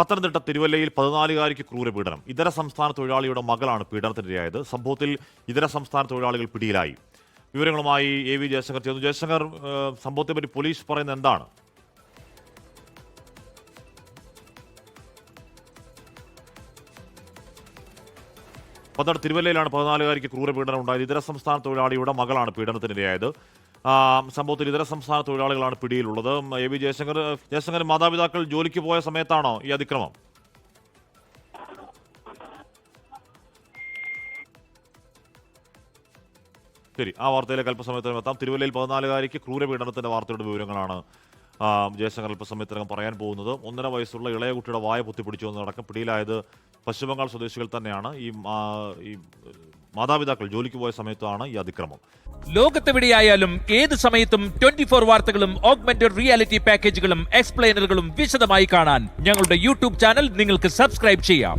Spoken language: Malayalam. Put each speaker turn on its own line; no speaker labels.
പത്തനംതിട്ട തിരുവല്ലയിൽ പതിനാലുകാരിക്ക് ക്രൂരപീഡനം ഇതര സംസ്ഥാന തൊഴിലാളിയുടെ മകളാണ് പീഡനത്തിനിരയായത്. സംഭവത്തിൽ ഇതര സംസ്ഥാന തൊഴിലാളികൾ പിടിയിലായി. വിവരങ്ങളുമായി എ വി ജയശങ്കർ ചേർന്നു ജയശങ്കർ സംഭവത്തെപ്പറ്റി പോലീസ് പറയുന്നത് എന്താണ്? പത്തനംതിട്ട തിരുവല്ലയിലാണ് പതിനാലുകാരിക്ക് ക്രൂരപീഡനം ഉണ്ടായത്. ഇതര സംസ്ഥാന തൊഴിലാളിയുടെ മകളാണ് പീഡനത്തിനിരയായത്. സംഭവത്തിൽ ഇതര സംസ്ഥാന തൊഴിലാളികളാണ് പിടിയിലുള്ളത്. എ വി ജയശങ്കർ ജയശങ്കർ മാതാപിതാക്കൾ ജോലിക്ക് പോയ സമയത്താണോ ഈ അതിക്രമം? ശരി ആ വാർത്തയിലേക്ക് അല്പസമയത്തിനും എത്താം. തിരുവല്ലയിൽ പതിനാലുകാരിക്ക് ക്രൂരപീഡനത്തിന്റെ വാർത്തയുടെ വിവരങ്ങളാണ് ജയശങ്കർ അല്പസമയത്തിനകം പറയാൻ പോകുന്നത്. ഒന്നര വയസ്സുള്ള ഇളയ കുട്ടിയുടെ വായ പൊത്തിപ്പിടിച്ചു എന്നതടക്കം പിടിയിലായത് പശ്ചിമബംഗാൾ സ്വദേശികൾ തന്നെയാണ്. ഈ മാതാപിതാക്കൾ ജോലിക്ക് പോയ സമയത്താണ് ഈ അതിക്രമം.
ലോകത്തെവിടെയായാലും ഏത് സമയത്തും ട്വന്റി ഫോർ വാർത്തകളും ഓഗ്മെന്റഡ് റിയാലിറ്റി പാക്കേജുകളും എക്സ്പ്ലെയിനറുകളും വിശദമായി കാണാൻ ഞങ്ങളുടെ യൂട്യൂബ് ചാനൽ നിങ്ങൾക്ക് സബ്സ്ക്രൈബ് ചെയ്യാം.